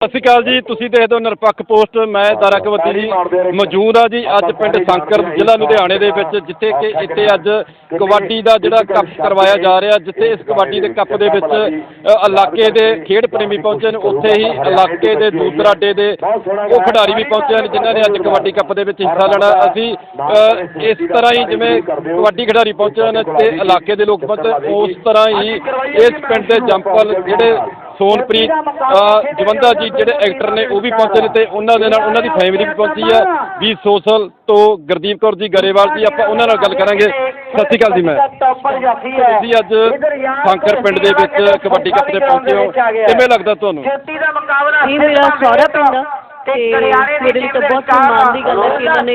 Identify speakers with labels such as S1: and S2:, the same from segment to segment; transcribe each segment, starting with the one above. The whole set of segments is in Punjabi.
S1: ਸਤਿ ਸ਼੍ਰੀ ਅਕਾਲ ਜੀ ਤੁਸੀਂ ਦੇਖਦੇ ਹੋ ਨਿਰਪੱਖ ਪੋਸਟ ਮੈਂ ਦਾਰਾ ਕਵੱਤੀ ਜੀ ਮੌਜੂਦ ਆ ਜੀ ਅੱਜ ਪਿੰਡ ਸੰਕਰ ਜ਼ਿਲ੍ਹਾ ਲੁਧਿਆਣੇ ਦੇ ਵਿੱਚ ਜਿੱਥੇ ਕਿ ਇੱਥੇ ਅੱਜ ਕਬੱਡੀ ਦਾ ਜਿਹੜਾ ਕੱਪ ਕਰਵਾਇਆ ਜਾ ਰਿਹਾ ਜਿੱਥੇ ਇਸ ਕਬੱਡੀ ਦੇ ਕੱਪ ਦੇ ਵਿੱਚ ਇਲਾਕੇ ਦੇ ਖੇਡ ਪ੍ਰੇਮੀ ਪਹੁੰਚੇ ਨੇ ਉੱਥੇ ਹੀ ਇਲਾਕੇ ਦੇ ਦੂਰ ਦਰਾਡੇ ਦੇ ਉਹ ਖਿਡਾਰੀ ਵੀ ਪਹੁੰਚੇ ਨੇ ਜਿਨ੍ਹਾਂ ਨੇ ਅੱਜ ਕਬੱਡੀ ਕੱਪ ਦੇ ਵਿੱਚ ਹਿੱਸਾ ਲੈਣਾ। ਅਸੀਂ ਇਸ ਤਰ੍ਹਾਂ ਹੀ ਜਿਵੇਂ ਕਬੱਡੀ ਖਿਡਾਰੀ ਪਹੁੰਚੇ ਨੇ ਤੇ ਇਲਾਕੇ ਦੇ ਲੋਕ ਪਹੁੰਚੇ ਉਸ ਤਰ੍ਹਾਂ ਹੀ ਇਸ ਪਿੰਡ ਦੇ ਜੰਪਲ ਜਿਹੜੇ ਸੋਨਪ੍ਰੀਤ ਜਵੰਦਾ ਜੀ ਜਿਹੜੇ ਐਕਟਰ ਨੇ ਉਹ ਵੀ ਪਹੁੰਚੇ ਨੇ ਤੇ ਉਹਨਾਂ ਦੇ ਨਾਲ ਉਹਨਾਂ ਦੀ ਫੈਮਿਲੀ ਵੀ ਪਹੁੰਚੀ ਹੈ। ਵੀ ਸੋਸ਼ਲ ਤੋਂ ਗੁਰਦੀਪ ਕੌਰ ਜੀ ਗਰੇਵਾਲ ਜੀ ਆਪਾਂ ਉਹਨਾਂ ਨਾਲ ਗੱਲ ਕਰਾਂਗੇ। ਸਤਿ ਸ਼੍ਰੀ ਅਕਾਲ ਜੀ ਮੈਂ। ਤੁਸੀਂ ਅੱਜ ਸ਼ੰਕਰ ਪਿੰਡ ਦੇ ਵਿੱਚ ਕਬੱਡੀ ਕੱਪ ਤੇ ਪਹੁੰਚੇ ਹੋ ਕਿਵੇਂ ਲੱਗਦਾ ਤੁਹਾਨੂੰ
S2: ਇਹ ਮੇਰਾ ਸਹੁਰਾ ਪਿੰਡ ਆ? ਤੇ ਮੇਰੇ ਲਈ ਤਾਂ ਬਹੁਤ ਸਨਮਾਨ ਦੀ ਗੱਲ ਹੈ ਕਿ ਇਹਨਾਂ ਨੇ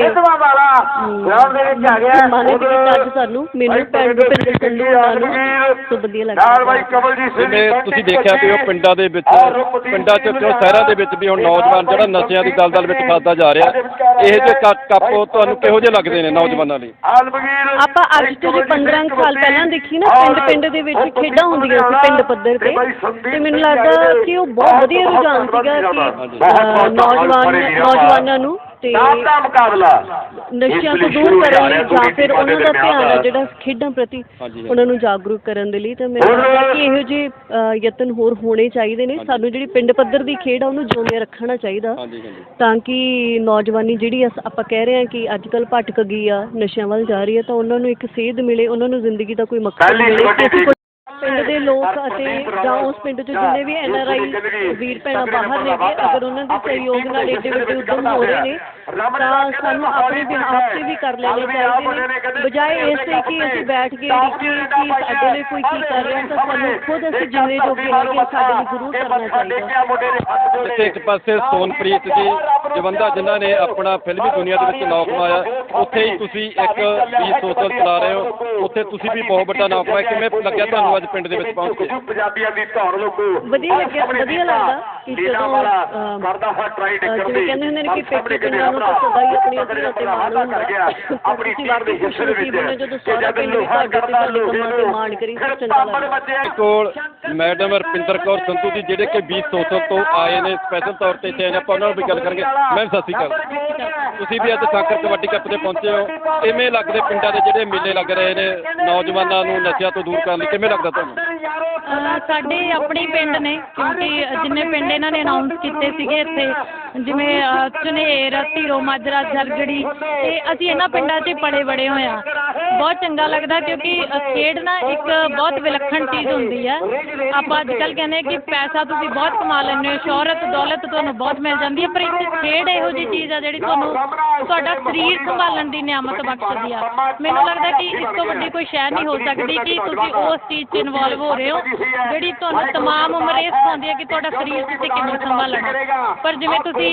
S2: ਮਾਨੇ ਦੇ ਵਿੱਚ ਅੱਜ ਸਾਨੂੰ ਮੈਨੂੰ ਭੈਣ ਨੂੰ ਪਿੰਡ ਸੰਧੂ ਉਹਨਾਂ ਨੂੰ ਸੋ ਵਧੀਆ ਲੱਗਦਾ।
S1: ਜਿਵੇਂ ਤੁਸੀਂ ਦੇਖਿਆ ਕਿ ਉਹ ਪਿੰਡਾਂ ਦੇ ਵਿੱਚ ਪਿੰਡਾਂ ਚ ਕਿਉਂ ਸ਼ਹਿਰਾਂ ਦੇ ਵਿੱਚ ਵੀ ਹੁਣ ਨੌਜਵਾਨ ਜਿਹੜਾ ਨਸ਼ਿਆਂ ਦੀ ਦਲਦਲ ਵਿੱਚ ਫਸਦਾ ਜਾ ਰਿਹਾ ਇਹ ਜਿਹੇ ਕੱਪ ਤੁਹਾਨੂੰ ਕਿਹੋ ਜਿਹੇ ਲੱਗਦੇ ਨੇ ਨੌਜਵਾਨਾਂ ਲਈ?
S2: ਆਪਾਂ ਅੱਜ ਤੋਂ ਜੇ 15 ਕੁ ਸਾਲ ਪਹਿਲਾਂ ਦੇਖੀ ਨਾ ਪਿੰਡ ਪਿੰਡ ਦੇ ਵਿੱਚ ਖੇਡਾਂ ਹੁੰਦੀਆਂ ਸੀ ਪਿੰਡ ਪੱਧਰ ਤੇ ਤੇ ਮੈਨੂੰ ਲੱਗਦਾ ਕਿ ਉਹ ਬਹੁਤ ਵਧੀਆ ਰੁਝਾਨ ਸੀਗਾ ਕਿ ਅਹ, ਨੌਜਵਾਨ ਨੌਜਵਾਨਾਂ ਨੂੰ ਤੇ ਨਸ਼ਿਆਂ ਤੋਂ ਦੂਰ ਕਰਨ ਲਈ ਜਾਂ ਫਿਰ ਉਹਨਾਂ ਦਾ ਧਿਆਨ ਆ ਜਿਹੜਾ ਖੇਡਾਂ ਪ੍ਰਤੀ। ਉਹਨਾਂ ਨੂੰ ਜਾਗਰੂਕ ਕਰਨ ਦੇ ਲਈ ਤਾਂ ਮੈਨੂੰ ਲੱਗਦਾ ਕਿ ਇਹੋ ਜਿਹੇ ਯਤਨ ਹੋਰ ਹੋਣੇ ਚਾਹੀਦੇ ਨੇ। ਸਾਨੂੰ ਜਿਹੜੀ ਪਿੰਡ ਪੱਧਰ ਦੀ ਖੇਡ ਆ ਉਹਨੂੰ ਜਿਉਂਦਿਆਂ ਰੱਖਣਾ ਚਾਹੀਦਾ।
S1: ਹਾਂਜੀ ਹਾਂਜੀ।
S2: ਤਾਂ ਕਿ ਨੌਜਵਾਨੀ ਜਿਹੜੀ ਅਸ- ਆਪਾਂ ਕਹਿ ਰਹੇ ਹਾਂ ਕਿ ਅੱਜ ਕੱਲ੍ਹ ਭਟਕ ਗਈ ਆ ਨਸ਼ਿਆਂ ਵੱਲ ਜਾ ਰਹੀ ਹੈ ਤਾਂ ਉਹਨਾਂ ਨੂੰ ਇੱਕ ਸੇਧ ਮਿਲੇ ਉਹਨਾਂ ਨੂੰ ਜ਼ਿੰਦਗੀ ਦਾ ਕੋਈ ਮਕਸਦ ਮਿਲੇ ਕਿ ਪਿੰਡ ਦੇ ਲੋਕ ਅਤੇ ਜਾਂ ਉਸ ਪਿੰਡ 'ਚ ਜਿੰਨੇ ਵੀ ਐਨ ਆਰ ਆਈ ਵੀਰ ਭੈਣਾਂ ਬਾਹਰ ਨੇਗੇ ਅਗਰ ਉਹਨਾਂ ਦੇ ਸਹਿਯੋਗ ਨਾਲ ਏਡੇ ਵੱਡੇ ਉਦਮ ਹੋ ਰਹੇ ਨੇ ਤਾਂ ਸਾਨੂੰ ਆਪਣੇ ਬਿਹਾਫ ਤੇ ਵੀ ਕਰ ਲੈਣੇ ਚਾਹੀਦੇ ਨੇ। ਬਜਾਏ ਇਸ ਤੇ ਕਿ ਅਸੀਂ ਬੈਠ ਕੇ ਕਿ ਕਿ ਸਾਡੇ ਲਈ ਕੋਈ ਕੀ ਕਰ ਰਿਹਾ ਤਾਂ ਸਾਨੂੰ ਖੁਦ ਅਸੀਂ ਜਿੰਨੇ ਜੋਗੇ ਹੈਗੇ ਸਾਡੇ ਲਈ ਜ਼ਰੂਰ ਕਰਨਾ ਚਾਹੀਦਾ।
S1: ਇੱਕ ਪਾਸੇ ਸੋਨਪ੍ਰੀਤ ਜੀ ਜਵੰਦਾ ਜਿਨ੍ਹਾਂ ਨੇ ਆਪਣਾ ਫਿਲਮੀ ਦੁਨੀਆ ਦੇ ਵਿੱਚ ਨਾਮ ਕਮਾਇਆ ਉੱਥੇ ਹੀ ਤੁਸੀਂ ਇੱਕ ਵੀ ਸੋਸ਼ਲ ਚਲਾ ਰਹੇ ਹੋ। ਉੱਥੇ ਤੁਸੀਂ ਵੀ ਬਹੁਤ ਵੱਡਾ ਨਾਮ ਕਮਾਇਆ ਕਿਵੇਂ ਲੱਗਿਆ ਤੁਹਾਨੂੰ ਅੱਜ ਪਿੰਡ ਦੇ ਵਿੱਚ ਪਹੁੰਚ ਕੇ
S3: ਪੰਜਾਬੀਆਂ ਦੀ ਧੌਣ ਲੋਕੋ
S2: ਵਧੀਆ ਲੱਗਿਆ ਵਧੀਆ ਲੱਗਦਾ। ਕਿ ਜਦੋਂ ਅਹ,
S3: ਕਰਦਾ ਹੋਇਆ ਟਰਾਈ
S2: ਅਹ
S3: ਟੱਕਰ
S2: ਜਿਵੇਂ ਕਹਿੰਦੇ ਹੁੰਦੇ ਨੇ ਕਿ ਪੇਕੇ ਪਿੰਡਾਂ ਨੂੰ ਤਾਂ ਸਦਾ ਹੀ ਆਪਣੀ ਅਸਲੀ ਅਤੇ ਮਾਣ ਹੁੰਦਾ।
S3: ਆਪਣੀ ਟੀਮ ਦੇ ਹਿੱਸੇ ਦੇ ਵਿੱਚ
S2: ਜਦੋਂ ਸਹੁਰਾ ਪਿੰਡ ਵੀ ਤੁਹਾਡੇ ਤੇ ਤੁਹਾਡੇ ਕੰਮਾਂ ਤੇ ਮਾਣ ਕਰੀ ਤਾਂ ਚੰਗਾ ਲੱਗਦਾ।
S3: ਬੱਚੇ
S1: ਕੋਲ ਮੈਡਮ ਰਪਿੰਦਰ ਕੌਰ ਸੰਧੂ ਜੀ ਜਿਹੜੇ ਕਿ 20 ਸੋਸ਼ਲ ਤੋਂ ਆਏ ਨੇ ਸਪੈਸ਼ਲ ਤੌਰ ਤੇ ਇੱਥੇ ਆਏ ਨੇ ਆਪਾਂ ਉਹਨਾਂ ਨਾਲ ਵੀ ਗੱਲ ਕਰਾਂਗੇ। ਮੈਮ ਸਤਿ ਸ਼੍ਰੀ ਅਕਾਲ। ਤੁਸੀਂ ਵੀ ਅੱਜ ਸਾਕਰ ਕਬੱਡੀ ਕੱਪ ਤੇ ਪਹੁੰਚੇ ਹੋ। ਕਿਵੇਂ ਲੱਗਦੇ ਪਿੰਡਾਂ ਦੇ ਜਿਹੜੇ ਮੇਲੇ ਲੱਗ ਰਹੇ ਨੇ ਨੌਜਵਾਨਾਂ ਨੂੰ ਨਸ਼ਿਆਂ ਤੋਂ ਦੂਰ ਕਰਨ ਲਈ ਕਿਵੇਂ ਲੱਗਦਾ ਤੁਹਾਨੂੰ?
S4: ਸਾਡੇ ਆਪਣੇ ਪਿੰਡ ਨੇ ਕਿਉਂਕਿ ਜਿੰਨੇ ਪਿੰਡ ਇਹਨਾਂ ਨੇ ਅਨਾਉਂਸ ਕੀਤੇ ਸੀਗੇ ਇੱਥੇ ਜਿਵੇਂ ਅਹ, ਧੀਰੋ ਮਾਜਰਾ ਜਰਗੜੀ ਤੇ ਅਸੀਂ ਇਹਨਾਂ ਪਿੰਡਾਂ 'ਚ ਹੀ ਬੜੇ ਹੋਏ ਆ ਬਹੁਤ ਚੰਗਾ ਲੱਗਦਾ ਕਿਉਂਕਿ ਖੇਡ ਨਾ ਇੱਕ ਬਹੁਤ ਵਿਲੱਖਣ ਚੀਜ਼ ਹੁੰਦੀ ਹੈ। ਆਪਾਂ ਅੱਜ ਕੱਲ੍ਹ ਕਹਿੰਦੇ ਕਿ ਪੈਸਾ ਤੁਸੀਂ ਬਹੁਤ ਕਮਾ ਲੈਂਦੇ ਹੋ ਸ਼ੋਹਰਤ ਦੌਲਤ ਤੁਹਾਨੂੰ ਬਹੁਤ ਮਿਲ ਜਾਂਦੀ ਹੈ ਪਰ ਇੱਕ ਖੇਡ ਇਹੋ ਜਿਹੀ ਚੀਜ਼ ਆ ਜਿਹੜੀ ਤੁਹਾਨੂੰ ਤੁਹਾਡਾ ਸਰੀਰ ਸੰਭਾਲਣ ਦੀ ਨਿਆਮਤ ਬਖਸ਼ਦੀ ਆ। ਮੈਨੂੰ ਲੱਗਦਾ ਕਿ ਇਸ ਤੋਂ ਵੱਡੀ ਕੋਈ ਸ਼ੈ ਨਹੀਂ ਹੋ ਸਕਦੀ ਕਿ ਤੁਸੀਂ ਉਸ ਚੀਜ਼ 'ਚ ਇਨਵੋਲਵ ਹੋ ਰਹੇ ਹੋ ਜਿਹੜੀ ਤੁਹਾਨੂੰ ਤਮਾਮ ਉਮਰ ਇਹ ਸਿਖਾਉਂਦੀ ਹੈ ਕਿ ਤੁਹਾਡਾ ਸਰੀਰ ਤੁਸੀਂ ਕਿਵੇਂ ਸੰਭਾਲਣਾ ਪਰ ਜਿਵੇਂ ਤੁਸੀਂ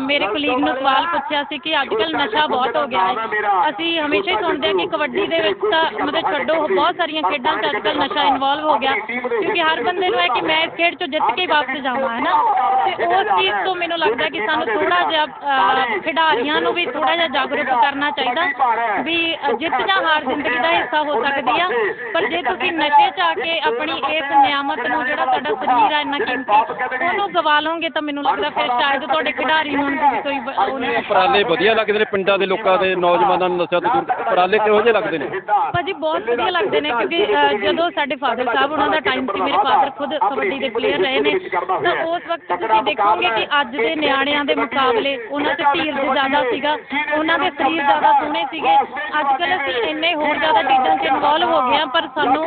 S4: ਮੇਰੇ ਕੁਲੀਗ ਨੂੰ ਸਵਾਲ ਪੁੱਛਿਆ ਸੀ ਕਿ ਅੱਜ ਕੱਲ੍ਹ ਨਸ਼ਾ ਬਹੁਤ ਹੋ ਗਿਆ ਹੈ। ਅਸੀਂ ਹਮੇਸ਼ਾ ਹੀ ਸੁਣਦੇ ਹਾਂ ਕਿ ਕਬੱਡੀ ਦੇ ਵਿੱਚ ਤਾਂ ਮਤਲਬ ਛੱਡੋ ਬਹੁਤ ਸਾਰੀਆਂ ਖੇਡਾਂ 'ਚ ਅੱਜ ਕੱਲ੍ਹ ਨਸ਼ਾ ਇਨਵੋਲਵ ਹੋ ਗਿਆ ਕਿਉਂਕਿ ਹਰ ਬੰਦੇ ਨੂੰ ਹੈ ਕਿ ਮੈਂ ਇਸ ਖੇਡ 'ਚੋਂ ਜਿੱਤ ਕੇ ਵਾਪਸ ਜਾਵਾਂ ਹੈ ਨਾ? ਤੇ ਉਸ ਚੀਜ਼ ਤੋਂ ਮੈਨੂੰ ਲੱਗਦਾ ਕਿ ਸਾਨੂੰ ਥੋੜਾ ਜਿਹਾ ਖਿਡਾਰੀਆਂ ਨੂੰ ਵੀ ਥੋੜਾ ਜਿਹਾ ਜਾਗਰੂਕ ਕਰਨਾ ਚਾਹੀਦਾ ਵੀ ਜਿੱਤ ਜਾਂ ਹਾਰ ਜ਼ਿੰਦਗੀ ਦਾ ਹਿੱਸਾ ਹੋ ਸਕਦੀ ਆ। ਪਰ ਜੇ ਤੁਸੀਂ ਨਸ਼ੇ 'ਚ ਆ ਕੇ ਆਪਣੀ ਇਸ ਨਿਆਮਤ ਨੂੰ ਜਿਹੜਾ ਤੁਹਾਡਾ ਸਰੀਰ ਆ ਇੰਨਾ ਕੀਮਤੀ ਉਹਨੂੰ ਗਵਾ ਲਓਗੇ ਤਾਂ ਮੈਨੂੰ ਲੱਗਦਾ ਫਿਰ ਸ਼ਾਇਦ ਤੁਹਾਡੇ ਖਿਡਾਰੀ ਹੋਣ ਦੀ ਵੀ ਕੋਈ ਬ- ਉਹ ਨਹੀਂ
S1: ਉਪਰਾਲੇ ਵਧੀਆ ਲੱਗਦੇ ਨੇ ਪਿੰਡਾਂ ਦੇ ਲੋਕਾਂ ਦੇ ਨੌਜਵਾਨਾਂ ਨੂੰ ਨਸ਼ਿਆਂ ਤੋਂ ਦੂਰ ਉਪਰਾਲੇ ਕਿਹੋ ਜਿਹੇ ਲੱਗਦੇ ਨੇ?
S4: ਭਾਜੀ ਬਹੁਤ ਵਧੀਆ ਲੱਗਦੇ ਨੇ ਕਿਉਂਕਿ ਅ, ਜਦੋਂ ਸਾਡੇ ਫਾਦਰ ਸਾਹਿਬ ਉਹਨਾਂ ਦਾ ਟਾਈਮ ਸੀ ਮੇਰੇ ਫਾਦਰ ਖੁਦ ਕਬੱਡੀ ਦੇ ਪਲੇਅਰ ਰਹੇ ਨੇ। ਤਾਂ ਉਸ ਵਕਤ ਤੁਸੀਂ ਦੇਖੋਗੇ ਕਿ ਅੱਜ ਦੇ ਨਿਆਣਿਆਂ ਦੇ ਮੁਕਾਬਲੇ ਉਹਨਾਂ 'ਚ ਧੀਰਜ ਜ਼ਿਆਦਾ ਸੀਗਾ। ਉਹਨਾਂ ਦੇ ਸਰੀਰ ਜ਼ਿਆਦਾ ਸੋਹਣੇ ਸੀਗੇ। ਅੱਜ ਕੱਲ੍ਹ ਅਸੀਂ ਇੰਨੇ ਹੋਰ ਜ਼ਿਆਦਾ ਚੀਜ਼ਾਂ 'ਚ ਇਨਵੋਲਵ ਹੋ ਗਏ ਹਾਂ ਪਰ ਸਾਨੂੰ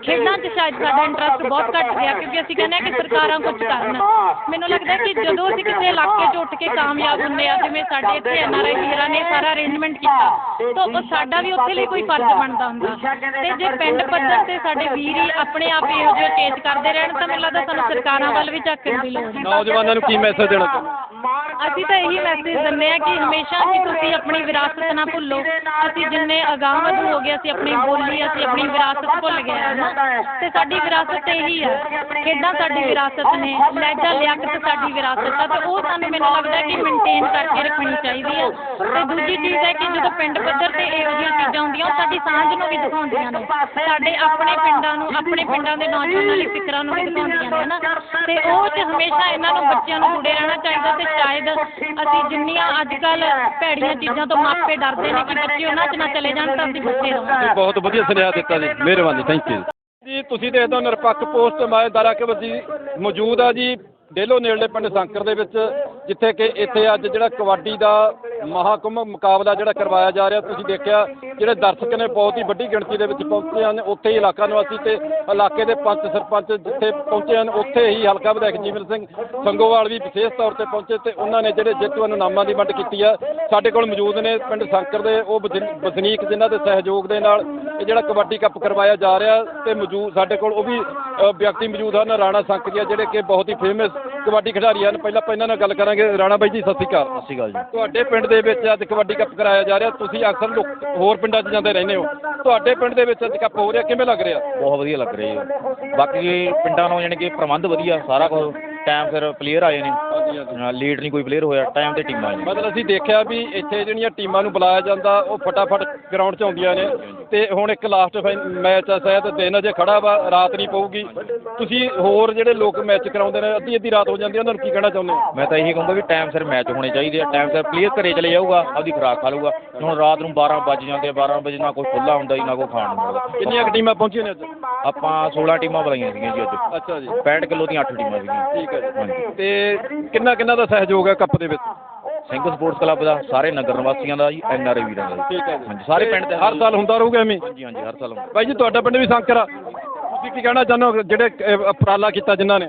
S4: ਖੇਡਾਂ 'ਚ ਸ਼ਾਇਦ ਸਾਡਾ ਇੰਟਰਸਟ ਬਹੁਤ ਘੱਟ ਗਿਆ ਕਿਉਂਕਿ ਅਸੀਂ ਕਹਿੰਦੇ ਹਾਂ ਕਿ ਸਰਕਾਰਾਂ ਕੁਝ ਕਰਨ ਮੈਨੂੰ ਲੱਗਦਾ ਕਿ ਜਦੋਂ ਅਸੀਂ ਕਿਸੇ ਇਲਾਕੇ 'ਚ ਉੱਠ ਕੇ ਕਾਮਯਾਬ ਹੁੰਦੇ ਆ ਜਿਵੇਂ ਸਾਡੇ ਇੱਥੇ ਐਨ ਆਰ ਆਈ ਵੀਰਾਂ ਨੇ ਸਾਰਾ ਅਰੇਂਜਮੈਂਟ ਕੀਤਾ, ਤਾਂ ਸਾਡਾ ਵੀ ਉੱਥੇ ਲਈ ਕੋਈ ਫਰਜ਼ ਬਣਦਾ ਹੁੰਦਾ। ਤੇ ਜੇ ਪਿੰਡ ਪੱਧਰ ਤੇ ਸਾਡੇ ਵੀਰ ਹੀ ਆਪਣੇ ਆਪ ਇਹੋ ਜਿਹੇ ਚੇਂਜ ਕਰਦੇ ਰਹਿਣ, ਤਾਂ ਮੈਨੂੰ ਲੱਗਦਾ ਸਾਨੂੰ ਸਰਕਾਰਾਂ ਵੱਲ ਵੀ ਝਾਕਣ ਦੀ ਲੋੜ ਹੈ।
S1: ਨੌਜਵਾਨਾਂ ਨੂੰ ਕੀ ਮੈਸੇਜ ਦੇਣਾ ਚਾਹੁੰਦੇ
S4: ਅਸੀਂ ਤਾਂ ਇਹੀ ਮੈਸੇਜ ਦਿੰਦੇ ਆ ਕਿ ਹਮੇਸ਼ਾ ਕਿ ਤੁਸੀਂ ਆਪਣੀ ਵਿਰਾਸਤ ਨਾ ਭੁੱਲੋ। ਅਸੀਂ ਜਿੰਨੇ ਅਗਾਂਹ ਵਧੂ ਹੋ ਗਏ ਅਸੀਂ ਆਪਣੀ ਬੋਲੀ ਅਸੀਂ ਆਪਣੀ ਵਿਰਾਸਤ ਭੁੱਲ ਗਏ ਹਾਂ। ਨਾ ਤੇ ਸਾਡੀ ਵਿਰਾਸਤ ਇਹੀ ਆ ਖੇਡਾਂ ਸਾਡੀ ਵਿਰਾਸਤ ਨੇ ਲਹਿਜਾ ਲਿਆਕਤ ਸਾਡੀ ਵਿਰਾਸਤ ਆ ਤੇ ਉਹ ਸਾਨੂੰ ਮੈਨੂੰ ਲੱਗਦਾ ਕਿ ਮੇਨਟੇਨ ਕਰਕੇ ਰੱਖਣੀ ਚਾਹੀਦੀ ਆ। ਤੇ ਦੂਜੀ ਚੀਜ਼ ਹੈ ਕਿ ਜਦੋਂ ਪਿੰਡ ਪੱਧਰ ਤੇ ਇਹੋ ਜਿਹੀਆਂ ਚੀਜ਼ਾਂ ਹੁੰਦੀਆਂ ਉਹ ਸਾਡੀ ਸਾਂਝ ਨੂੰ ਵੀ ਦਿਖਾਉਂਦੀਆਂ ਨੇ। ਸਾਡੇ ਆਪਣੇ ਪਿੰਡਾਂ ਨੂੰ ਆਪਣੇ ਪਿੰਡਾਂ ਦੇ ਨੌਜਵਾਨਾਂ ਦੀ ਫਿਕਰਾਂ ਨੂੰ ਵੀ ਦਿਖਾਉਂਦੀਆਂ ਨੇ ਨਾ ਤੇ ਉਹ ਚ ਹਮੇਸ਼ਾ ਇਹਨਾਂ ਨੂੰ ਬੱਚਿਆਂ ਨੂੰ ਜੁੜੇ ਰਹਿਣਾ ਚਾਹੀਦਾ ਤੇ ਸ਼ਾਇਦ ਅਸੀਂ ਜਿੰਨੀਆਂ ਅੱਜ ਕੱਲ ਭੈੜੀਆਂ ਚੀਜ਼ਾਂ ਤੋਂ ਮਾਪੇ ਡਰਦੇ ਨੇ ਕਿ ਬੱਚੇ ਉਹਨਾਂ 'ਚ ਨਾ ਚਲੇ ਜਾਣ ਤਾਂ ਅਸੀਂ ਬੱਚੇ ਰਹਾਂਗੇ
S1: ਬਹੁਤ ਵਧੀਆ ਸੁਨੇਹਾ ਦਿੱਤਾ ਜੀ। ਮਿਹਰਬਾਨੀ ਥੈਂਕ ਯੂ ਜੀ ਤੁਸੀਂ ਦੇਖਦੇ ਹੋ ਨਿਰਪੱਖ ਪੋਸਟ ਮੈਂ ਦਾਰਾਕਬ ਜੀ ਮੌਜੂਦ ਆ ਜੀ ਡੇਲੋ ਨੇੜਲੇ ਪਿੰਡ ਸੰਕਰ ਦੇ ਵਿੱਚ ਜਿੱਥੇ ਕਿ ਇੱਥੇ ਅੱਜ ਜਿਹੜਾ ਕਬੱਡੀ ਦਾ ਮਹਾਕੁੰਭ ਮੁਕਾਬਲਾ ਜਿਹੜਾ ਕਰਵਾਇਆ ਜਾ ਰਿਹਾ ਤੁਸੀਂ ਦੇਖਿਆ ਜਿਹੜੇ ਦਰਸ਼ਕ ਨੇ ਬਹੁਤ ਹੀ ਵੱਡੀ ਗਿਣਤੀ ਦੇ ਵਿੱਚ ਪਹੁੰਚੇ ਹਨ ਉੱਥੇ ਹੀ ਇਲਾਕਾ ਨਿਵਾਸੀ ਤੇ ਇਲਾਕੇ ਦੇ ਪੰਚ ਸਰਪੰਚ ਜਿੱਥੇ ਪਹੁੰਚੇ ਹਨ ਉੱਥੇ ਹੀ ਹਲਕਾ ਵਿਧਾਇਕ ਜੀਵਨ ਸਿੰਘ ਸੰਗੋਵਾਲ ਵੀ ਵਿਸ਼ੇਸ਼ ਤੌਰ ਤੇ ਪਹੁੰਚੇ ਤੇ ਉਹਨਾਂ ਨੇ ਜਿਹੜੇ ਜੇਤੂਆਂ ਨੂੰ ਨਾਮਾਂ ਦੀ ਵੰਡ ਕੀਤੀ ਆ ਸਾਡੇ ਕੋਲ ਮੌਜੂਦ ਨੇ ਪਿੰਡ ਸੰਕਰ ਦੇ ਉਹ ਵਸਨੀ- ਵਸਨੀਕ ਜਿਨ੍ਹਾਂ ਦੇ ਸਹਿਯੋਗ ਦੇ ਨਾਲ ਇਹ ਜਿਹੜਾ ਕਬੱਡੀ ਕੱਪ ਕਰਵਾਇਆ ਜਾ ਰਿਹਾ ਤੇ ਮੌਜੂਦ ਸਾਡੇ ਕੋਲ ਉਹ ਵੀ ਵਿਅਕਤੀ ਮੌਜੂਦ ਹਨ ਰਾਣਾ ਸੰਕਰੀਆ ਜਿਹੜੇ ਕਿ ਬਹੁਤ ਹੀ ਫੇਮਸ ਕਬੱਡੀ ਖਿਡਾਰੀ ਹਨ। ਪਹਿਲਾਂ ਆਪਾਂ ਇਹਨਾਂ ਨਾਲ ਗੱਲ ਕਰਾਂਗੇ। ਰਾਣਾ ਬਾਈ ਜੀ ਸਤਿ ਸ਼੍ਰੀ ਅਕਾਲ।
S5: ਸਤਿ ਸ਼੍ਰੀ ਅਕਾਲ ਜੀ।
S1: ਤੁਹਾਡੇ ਪਿੰਡ ਦੇ ਵਿੱਚ ਅੱਜ ਕਬੱਡੀ ਕੱਪ ਕਰਾਇਆ ਜਾ ਰਿਹਾ। ਤੁਸੀਂ ਅਕਸਰ ਲੋਕ ਹੋਰ ਪਿੰਡਾਂ 'ਚ ਜਾਂਦੇ ਰਹਿੰਦੇ ਹੋ। ਤੁਹਾਡੇ ਪਿੰਡ ਦੇ ਵਿੱਚ ਅੱਜ ਕੱਪ ਹੋ ਰਿਹਾ। ਕਿਵੇਂ ਲੱਗ ਰਿਹਾ?
S5: ਬਹੁਤ ਵਧੀਆ ਲੱਗ ਰਿਹਾ ਜੀ। ਬਾਕੀ ਪਿੰਡਾਂ ਨੂੰ ਯਾਨੀ ਕਿ ਪ੍ਰਬੰਧ ਵਧੀਆ, ਸਾਰਾ ਕੁਝ ਟਾਈਮ ਫਿਰ ਪਲੇਅਰ ਆਏ ਨੇ। ਹਾਂ, ਲੇਟ ਨਹੀਂ ਕੋਈ ਪਲੇਅਰ ਹੋਇਆ ਟਾਈਮ ਤੇ ਟੀਮਾਂ ਆਈਆਂ
S1: ਮਤਲਬ ਅਸੀਂ ਦੇਖਿਆ ਵੀ ਇੱਥੇ ਜਿਹੜੀਆਂ ਟੀਮਾਂ ਨੂੰ ਬੁਲਾਇਆ ਜਾਂਦਾ ਉਹ ਫਟਾਫਟ ਗਰਾਊਂਡ 'ਚ ਆਉਂਦੀਆਂ ਨੇ। ਤੇ ਹੁਣ ਇੱਕ ਲਾਸਟ ਮੈਚ ਆ ਸ਼ਾਇਦ ਦਿਨ ਅਜੇ ਖੜਾ ਵਾ ਰਾਤ ਨਹੀਂ ਪਊਗੀ। ਤੁਸੀਂ ਹੋਰ ਜਿਹੜੇ ਲੋਕ ਮੈਚ ਕਰਾਉਂਦੇ ਨੇ ਅੱਧੀ ਅੱਧੀ ਰਾਤ ਹੋ ਜਾਂਦੀ ਉਹਨਾਂ ਨੂੰ ਕੀ ਕਹਿਣਾ ਚਾਹੁੰਦੇ ਹੋ?
S5: ਮੈਂ ਤਾਂ ਇਹੀ ਕਹੂੰਗਾ ਵੀ ਟਾਈਮ ਸਿਰ ਮੈਚ ਹੋਣੇ ਚਾਹੀਦੇ ਆ। ਟਾਈਮ ਸਿਰ ਪਲੇਅਰ ਘਰੇ ਚਲੇ ਜਾਊਗਾ ਆਪਦੀ ਖੁਰਾਕ ਖਾ ਲਊਗਾ। ਹੁਣ ਰਾਤ ਨੂੰ 12 ਵੱਜ ਜਾਂਦੇ ਆ 12 ਵਜੇ ਨਾ ਕੋਈ ਖੁੱਲਾ ਹੁੰਦਾ ਜੀ ਨਾ ਕੋਈ ਖਾਣ ਨੂੰ ਮਿਲਦਾ।
S1: ਕਿੰਨੀਆਂ ਕੁ ਟੀਮਾਂ ਪਹੁੰਚੀਆਂ ਨੇ ਅੱਜ?
S5: ਆਪਾਂ 16 ਟੀਮਾਂ ਬੁਲਾਈਆਂ ਸੀਗੀਆਂ ਜੀ ਅੱਜ।
S1: ਅੱਛਾ ਜੀ।
S5: 65 ਕਿਲੋ ਦੀਆਂ 8 ਟੀਮਾਂ ਸੀਗੀਆਂ।
S1: ਠੀਕ ਹੈ ਜੀ ਤੇ ਕਿੰਨਾ ਕਿੰਨਾ ਦਾ ਸਹਿਯੋਗ ਹੈ ਕੱਪ ਦੇ ਵਿੱਚ?
S5: ਸਿੰਘ ਸਪੋਰਟਸ ਕਲੱਬ ਦਾ ਸਾਰੇ ਨਗਰ ਨਿਵਾਸੀਆਂ ਦਾ ਜੀ ਐਨ ਆਰ ਆਈ ਵੀਰਾਂ ਦਾ ਜੀ।
S1: ਠੀਕ ਹੈ ਜੀ।
S5: ਹਾਂਜੀ ਸਾਰੇ ਪਿੰਡ ਦੇ
S1: ਹਰ ਸਾਲ ਹੁੰਦਾ ਰਹੂਗਾ ਐਵੇਂ?
S5: ਹਾਂਜੀ ਹਾਂਜੀ ਹਰ ਸਾਲ
S1: ਬਾਈ ਜੀ ਤੁਹਾਡਾ ਪਿੰਡ ਵੀ ਸੰਕਰ ਆ। ਤੁਸੀਂ ਕੀ ਕਹਿਣਾ ਚਾਹੁੰਦੇ ਹੋ ਜਿਹੜੇ ਅਹ, ਉਪਰਾਲਾ ਕੀਤਾ ਜਿਨ੍ਹਾਂ ਨੇ?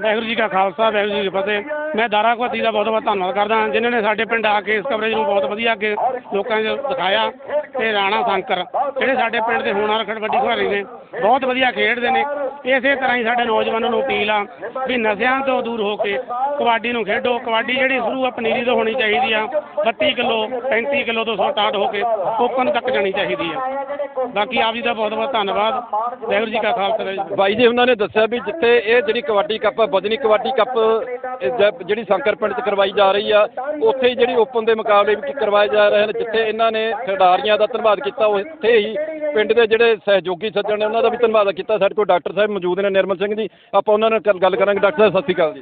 S6: ਵਾਹਿਗੁਰੂ ਜੀ ਕਾ ਖਾਲਸਾ, ਵਾਹਿਗੁਰੂ ਜੀ ਕੀ ਫਤਿਹ। ਮੈਂ ਦਾਰਾ ਕੁਆਤੀ ਦਾ ਬਹੁਤ ਬਹੁਤ ਧੰਨਵਾਦ ਕਰਦਾ ਹਾਂ, ਜਿਨ੍ਹਾਂ ਨੇ ਸਾਡੇ ਪਿੰਡ ਆ ਕੇ ਇਸ ਕਵਰੇਜ ਨੂੰ ਬਹੁਤ ਵਧੀਆ ਅੱਗੇ ਲੋਕਾਂ ਨੂੰ ਦਿਖਾਇਆ ਤੇ ਰਾਣਾ ਸ਼ੰਕਰ, ਜਿਹੜੇ ਸਾਡੇ ਪਿੰਡ ਦੇ ਹੋਣਹਾਰ ਕਬੱਡੀ ਖਿਡਾਰੀ ਨੇ, ਬਹੁਤ ਵਧੀਆ ਖੇਡਦੇ ਨੇ। ਇਸੇ ਤਰ੍ਹਾਂ ਹੀ ਸਾਡੇ ਨੌਜਵਾਨਾਂ ਨੂੰ ਅਪੀਲ ਆ ਵੀ ਨਸ਼ਿਆਂ ਤੋਂ ਦੂਰ ਹੋ ਕੇ ਕਬੱਡੀ ਨੂੰ ਖੇਡੋ। ਕਬੱਡੀ ਜਿਹੜੀ ਸ਼ੁਰੂ ਆ ਪਨੀਰੀ ਤੋਂ ਹੋਣੀ ਚਾਹੀਦੀ ਆ 32 ਕਿਲੋ 35 ਕਿਲੋ ਤੋਂ ਸਟਾਰਟ ਹੋ ਕੇ ਓਪਨ ਤੱਕ ਜਾਣੀ ਚਾਹੀਦੀ ਆ। ਬਾਕੀ ਆਪ ਜੀ ਦਾ ਬਹੁਤ ਬਹੁਤ ਧੰਨਵਾਦ। ਵਾਹਿਗੁਰੂ ਜੀ ਕਾ ਖਾਲਸਾ ਜੀ
S1: ਬਾਈ ਜੀ, ਉਹਨਾਂ ਨੇ ਦੱਸਿਆ ਵੀ ਜਿੱਥੇ ਇਹ ਜਿਹੜੀ ਕਬੱਡੀ ਕੱਪ ਵਜਨੀ ਕਬੱਡੀ ਕੱਪ ਜਿਹੜੀ ਸ਼ੰਕਰ ਪਿੰਡ 'ਚ ਕਰਵਾਈ ਜਾ ਰਹੀ ਆ ਉੱਥੇ ਹੀ ਜਿਹੜੀ ਓਪਨ ਦੇ ਮੁਕਾਬਲੇ ਵੀ ਕਰਵਾਏ ਜਾ ਰਹੇ ਨੇ ਜਿੱਥੇ ਇਹਨਾਂ ਨੇ ਖਿਡਾਰੀਆਂ ਦਾ ਧੰਨਵਾਦ ਕੀਤਾ ਉੱਥੇ ਹੀ ਪਿੰਡ ਦੇ ਜਿਹੜੇ ਸਹਿਯੋਗੀ ਸੱਜਣ ਨੇ ਉਹਨਾਂ ਦਾ ਵੀ ਧੰਨਵਾਦ ਕੀਤਾ ਸਾਡੇ ਕੋਲ ਡਾਕਟਰ ਸਾਹਿਬ ਮੌਜੂਦ ਨੇ ਨਿਰਮਲ ਸਿੰਘ ਜੀ ਆਪਾਂ ਉਹਨਾਂ ਨਾਲ ਗੱਲ- ਕਰਾਂਗੇ। ਡਾਕਟਰ ਸਾਹਿਬ ਸਤਿ ਸ਼੍ਰੀ ਅਕਾਲ ਜੀ।